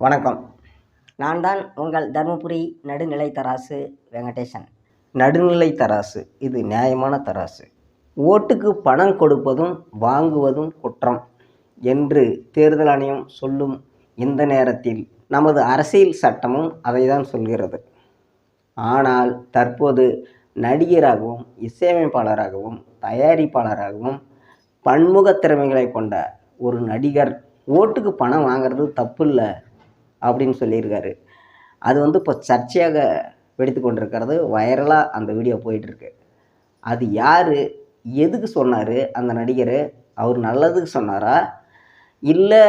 வணக்கம். நான் தான் உங்கள் தருமபுரி நடுநிலை தராசு வெங்கடேசன். நடுநிலை தராசு இது நியாயமான தராசு. ஓட்டுக்கு பணம் கொடுப்பதும் வாங்குவதும் குற்றம் என்று தேர்தல் ஆணையம் சொல்லும் இந்த நேரத்தில் நமது அரசியல் சட்டமும் அதை தான் சொல்கிறது. ஆனால் தற்போது நடிகராகவும் இசையமைப்பாளராகவும் தயாரிப்பாளராகவும் பன்முக திறமைகளை கொண்ட ஒரு நடிகர் ஓட்டுக்கு பணம் வாங்கிறது தப்பு இல்லை அப்படின்னு சொல்லியிருக்காரு. அது வந்து இப்போ சர்ச்சையாக வெடித்து கொண்டிருக்கிறது. வைரலாக அந்த வீடியோ போயிட்டுருக்கு. அது யார்? எதுக்கு சொன்னார்? அந்த நடிகர் அவர் நல்லதுக்கு சொன்னாரா? இல்லை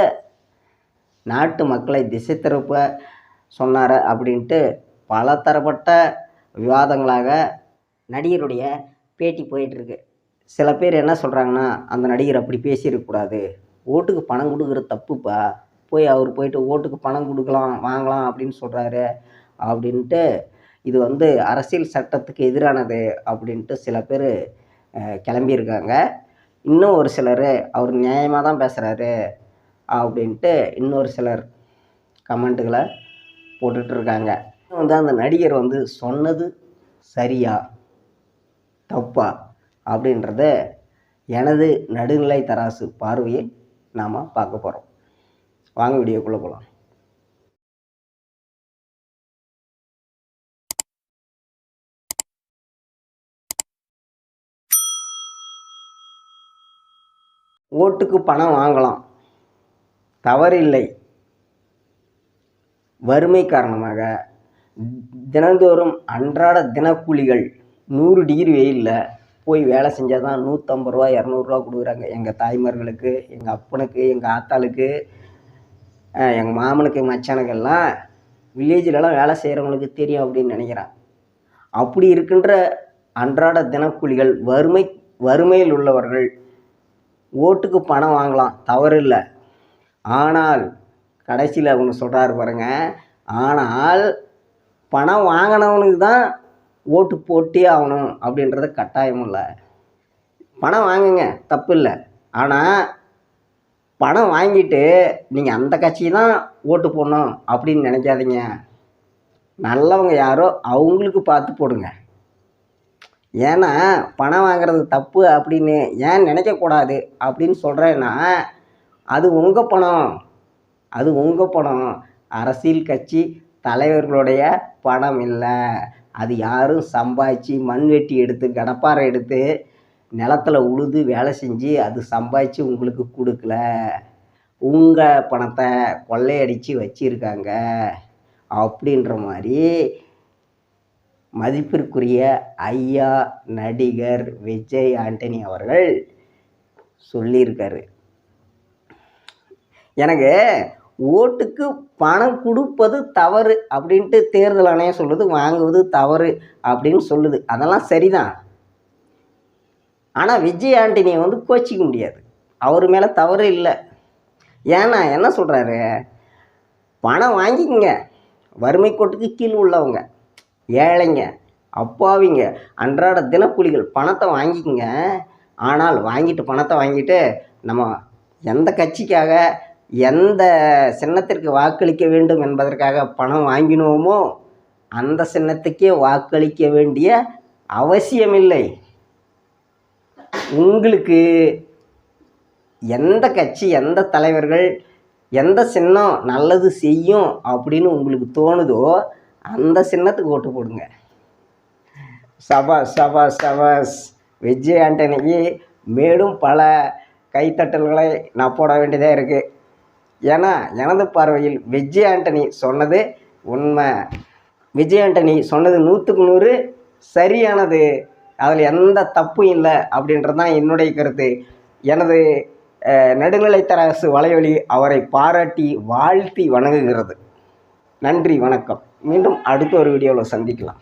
நாட்டு மக்களை திசை திருப்ப சொன்னாரா? அப்படின்ட்டு பல தரப்பட்ட விவாதங்களாக நடிகருடைய பேட்டி போயிட்டுருக்கு. சில பேர் என்ன சொல்கிறாங்கன்னா அந்த நடிகர் அப்படி பேசியிருக்கக்கூடாது ஓட்டுக்கு பணம் கொடுக்குற தப்புப்பா. போய் அவர் போயிட்டு ஓட்டுக்கு பணம் கொடுக்கலாம் வாங்கலாம் அப்படின்னு சொல்கிறாரு அப்படின்ட்டு இது வந்து அரசியல் சட்டத்துக்கு எதிரானது அப்படின்ட்டு சில பேர் கிளம்பியிருக்காங்க. இன்னும் ஒரு சிலர் அவர் நியாயமாக தான் பேசுகிறாரு அப்படின்ட்டு இன்னொரு சிலர் கமெண்ட்டுகளை போட்டுட்ருக்காங்க. வந்து அந்த நடிகர் வந்து சொன்னது சரியா தப்பா அப்படின்றத எனது நடுநிலை தராசு பார்வையை நாம் பார்க்க போகிறோம் வாங்க வீடியோக்குள்ளே போகலாம் ஓட்டுக்கு பணம் வாங்கலாம். தவறில்லை. வறுமை காரணமாக தினந்தோறும் அன்றாட தினக்கூலிகள் நூறு டிகிரி வெயிலில் போய் வேலை செஞ்சால் தான் நூற்றம்பது ரூபா இரநூறுவா கொடுக்குறாங்க. எங்கள் தாய்மார்களுக்கு எங்கள் அப்பனுக்கு எங்கள் ஆத்தாளுக்கு எங்கள் மாமனுக்கு மச்சானுக்கெல்லாம் வில்லேஜிலலாம் வேலை செய்கிறவங்களுக்கு தெரியும் அப்படின்னு நினைக்கிறான். அப்படி இருக்கின்ற அன்றாட தினக்கூலிகள் வறுமை வறுமையில் உள்ளவர்கள் ஓட்டுக்கு பணம் வாங்கலாம் தவறு இல்லை ஆனால் கடைசியில் அவங்க சொல்கிறாரு பாருங்க ஆனால் பணம் வாங்கினவனுக்கு தான் ஓட்டு போட்டே ஆகணும் அப்படின்றது கட்டாயம் இல்லை. பணம் வாங்குங்க தப்பு இல்லை ஆனால் பணம் வாங்கிட்டு நீங்கள் அந்த கட்சி தான் ஓட்டு போடணும் அப்படின்னு நினைக்காதீங்க. நல்லவங்க யாரோ அவங்களுக்கு பார்த்து போடுங்க. ஏன்னா பணம் வாங்குறது தப்பு அப்படின்னு ஏன் நினைக்கக்கூடாது அப்படின்னு சொல்கிறேன்னா அது உங்கள் பணம். அது உங்கள் பணம். அரசியல் கட்சி தலைவர்களுடைய பணம் இல்லை. அது யாரும் சம்பாதிச்சு மண் வெட்டி எடுத்து கடப்பாறை எடுத்து நிலத்துல உழுது வேலை செஞ்சு அது சம்பாதிச்சு உங்களுக்கு கொடுக்கல. உங்கள் பணத்தை கொள்ளையடித்து வச்சிருக்காங்க அப்படின்ற மாதிரி மதிப்பிற்குரிய ஐயா நடிகர் விஜய் ஆண்டனி அவர்கள் சொல்லியிருக்காரு. எனக்கு ஓட்டுக்கு பணம் கொடுப்பது தவறு அப்படின்ட்டு தேர்தல் ஆணையம் சொல்லுது வாங்குவது தவறு அப்படின்னு சொல்லுது. அதெல்லாம் சரிதான். ஆனால் விஜய் ஆண்டனியை வந்து கோச்சிக்க முடியாது. அவர் மேலே தவறு இல்லை. ஏன்னா என்ன சொல்கிறாரு பணம் வாங்கிக்கங்க. வறுமை கோட்டுக்கு கீழ் உள்ளவங்க ஏழைங்க அப்பாவிங்க அன்றாட தினக்கூலிகள் பணத்தை வாங்கிக்கங்க. ஆனால் வாங்கிட்டு பணத்தை வாங்கிட்டு நம்ம எந்த கட்சிக்காக எந்த சின்னத்திற்கு வாக்களிக்க வேண்டும் என்பதற்காக பணம் வாங்கினோமோ அந்த சின்னத்துக்கே வாக்களிக்க வேண்டிய அவசியமில்லை. உங்களுக்கு எந்த கட்சி எந்த தலைவர்கள் எந்த சின்னம் நல்லது செய்யும் அப்படின்னு உங்களுக்கு தோணுதோ அந்த சின்னத்துக்கு ஓட்டு போடுங்க. சபாஸ் சபாஸ் சபாஸ் விஜய் ஆண்டனிக்கு மேலும் பல கைத்தட்டல்களை நான் போட வேண்டியதாக இருக்குது ஏன்னா எனது பார்வையில் விஜய் ஆண்டனி சொன்னது உண்மை. விஜய் ஆண்டனி சொன்னது நூற்றுக்கு நூறு சரியானது. அதில் எந்த தப்பும் இல்லை அப்படின்றது தான் என்னுடைய கருத்து. எனது நடுநிலை வலையொலி அவரை பாராட்டி வாழ்த்தி வணங்குகிறது. நன்றி வணக்கம். மீண்டும் அடுத்த ஒரு வீடியோவில் சந்திக்கலாம்.